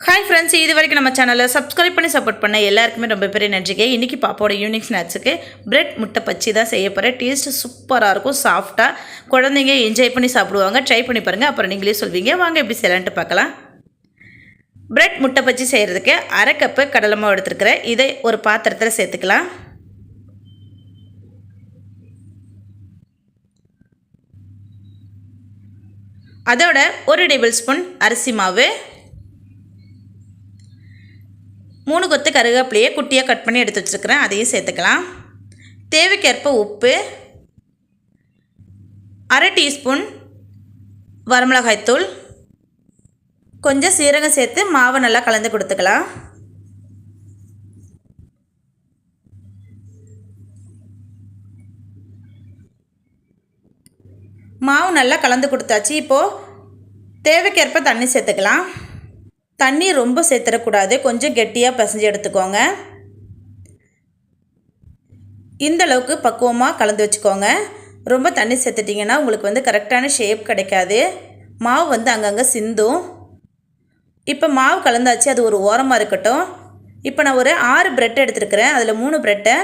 Hi friends இது வரைக்கும் நம்ம சேனலை சப்ஸ்கிரைப் பண்ணி சப்போர்ட் பண்ண எல்லாருக்குமே ரொம்ப பெரிய நன்றிக்கு இன்றைக்கி பாப்போட யூனிக் ஸ்நாக்ஸுக்கு பிரெட் முட்டை பச்சி தான் செய்ய போகிறேன் டேஸ்ட்டு சூப்பராக இருக்கும் சாஃப்டாக குழந்தைங்க என்ஜாய் பண்ணி சாப்பிடுவாங்க. ட்ரை பண்ணி பாருங்கள் அப்புறம் நீங்களே சொல்வீங்க. வாங்க எப்படி செய்யலான்ட்டு பார்க்கலாம். பிரெட் முட்டை பச்சி செய்கிறதுக்கு அரை கப்பு கடலை மாவு எடுத்துருக்கிறேன். இதை ஒரு பாத்திரத்தில் சேர்த்துக்கலாம். அதோட ஒரு டேபிள் ஸ்பூன் அரிசி மாவு. மூணு கொத்து கருவேப்பிலையே குட்டியாக கட் பண்ணி எடுத்து வச்சுருக்கிறேன். அதையும் சேர்த்துக்கலாம். தேவைக்கேற்ப உப்பு அரை டீஸ்பூன் வரமிளகாய்த்தூள் கொஞ்சம் சீரகம் சேர்த்து மாவை நல்லா கலந்து கொடுத்துக்கலாம். மாவு நல்லா கலந்து கொடுத்தாச்சு. இப்போது தேவைக்கேற்ப தண்ணி சேர்த்துக்கலாம். தண்ணி ரொம்ப சேர்த்துடக்கூடாது கொஞ்சம் கெட்டியாக பிசைஞ்சு எடுத்துக்கோங்க. இந்த அளவுக்கு பக்குவமாக கலந்து வச்சுக்கோங்க. ரொம்ப தண்ணி சேர்த்துட்டிங்கன்னா உங்களுக்கு வந்து கரெக்டான ஷேப் கிடைக்காது. மாவு வந்து அங்கங்கே சிந்தும். இப்போ மாவு கலந்தாச்சு அது ஒரு ஓரமாக இருக்கட்டும். இப்போ நான் ஒரு ஆறு பிரெட் எடுத்துருக்கிறேன். அதில் மூணு பிரெட்டை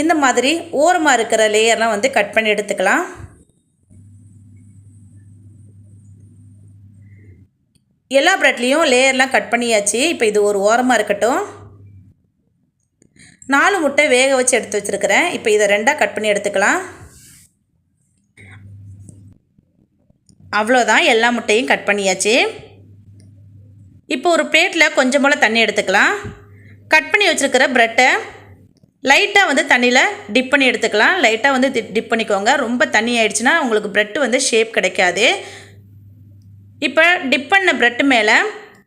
இந்த மாதிரி ஓரமாக இருக்கிற லேயர்லாம் வந்து கட் பண்ணி எடுத்துக்கலாம். எல்லா ப்ரெட்லேயும் லேயர்லாம் கட் பண்ணியாச்சு. இப்போ இது ஒரு ஓரமாக இருக்கட்டும். நாலு முட்டை வேக வச்சு எடுத்து வச்சுருக்கிறேன். இப்போ இதை ரெண்டாக கட் பண்ணி எடுத்துக்கலாம். அவ்வளோதான். எல்லா முட்டையும் கட் பண்ணியாச்சு. இப்போ ஒரு பிளேட்டில் கொஞ்சம் போல் தண்ணி எடுத்துக்கலாம். கட் பண்ணி வச்சுருக்கிற ப்ரெட்டை லைட்டாக வந்து தண்ணியில் டிப் பண்ணி எடுத்துக்கலாம். லைட்டாக வந்து டிப் பண்ணிக்கோங்க. ரொம்ப தண்ணி ஆயிடுச்சுன்னா உங்களுக்கு ப்ரெட்டு வந்து ஷேப் கிடைக்காது. இப்போ டிப் பண்ண ப்ரெட்டு மேலே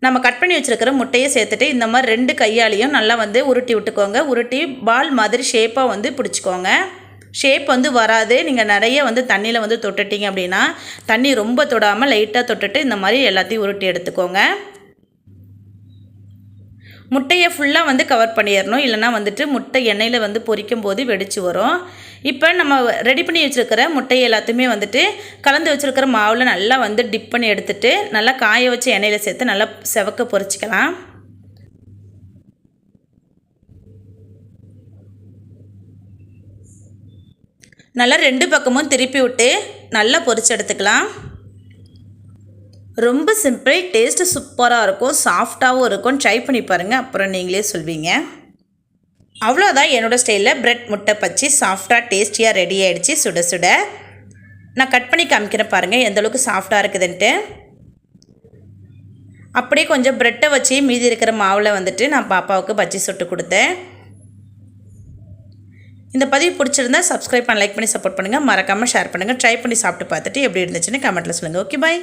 நம்ம கட் பண்ணி வச்சுருக்கிற முட்டையை சேர்த்துட்டு இந்த மாதிரி ரெண்டு கையாலையும் நல்லா வந்து உருட்டி விட்டுக்கோங்க. உருட்டி பால் மாதிரி ஷேப்பாக வந்து பிடிச்சிக்கோங்க. ஷேப் வந்து வராது. நீங்கள் நிறைய வந்து தண்ணியில் வந்து தொட்டுட்டிங்க அப்படின்னா தண்ணி ரொம்ப தொடாமல் லைட்டாக தொட்டுட்டு இந்த மாதிரி எல்லாத்தையும் உருட்டி எடுத்துக்கோங்க. முட்டையை ஃபுல்லாக வந்து கவர் பண்ணிடணும். இல்லைனா வந்துட்டு முட்டை எண்ணெயில் வந்து பொரிக்கும் போது வெடிச்சு வரும். இப்போ நம்ம ரெடி பண்ணி வச்சுருக்கிற முட்டையை எல்லாத்தையுமே வந்துட்டு கலந்து வச்சுருக்கிற மாவில் நல்லா வந்து டிப் பண்ணி எடுத்துட்டு நல்லா காய வச்சு எண்ணெயில் சேர்த்து நல்லா செவக்க பொரிச்சிக்கலாம். நல்லா ரெண்டு பக்கமும் திருப்பி விட்டு நல்லா பொரிச்சு எடுத்துக்கலாம். ரொம்ப சிம்பிள் டேஸ்ட்டு சூப்பராக இருக்கும் சாஃப்டாகவும் இருக்கும் ட்ரை பண்ணி பாருங்கள் அப்புறம் நீங்களே சொல்வீங்க. அவ்வளோதான் என்னோடய ஸ்டைலில் ப்ரெட் முட்டை பச்சி சாஃப்டாக டேஸ்டியாக ரெடி ஆகிடுச்சி சுட சுட. நான் கட் பண்ணி காமிக்கிறேன் பாருங்கள் எந்தளவுக்கு சாஃப்டாக இருக்குதுன்ட்டு. அப்படியே கொஞ்சம் ப்ரெட்டை வச்சு மீதி இருக்கிற மாவில் வந்துட்டு நான் பாப்பாவுக்கு பஜ்ஜி சுட்டு கொடுத்தேன். இந்த பதிவு பிடிச்சிருந்தா சப்ஸ்கிரைப் பண்ண லைக் பண்ணி சப்போர்ட் பண்ணுங்கள் மறக்காமல் ஷேர் பண்ணுங்கள் ட்ரை பண்ணி சாப்பிட்டு பார்த்துட்டு எப்படி இருந்துச்சுன்னு கமெண்ட்டில் சொல்லுங்கள் ஓகே பாய்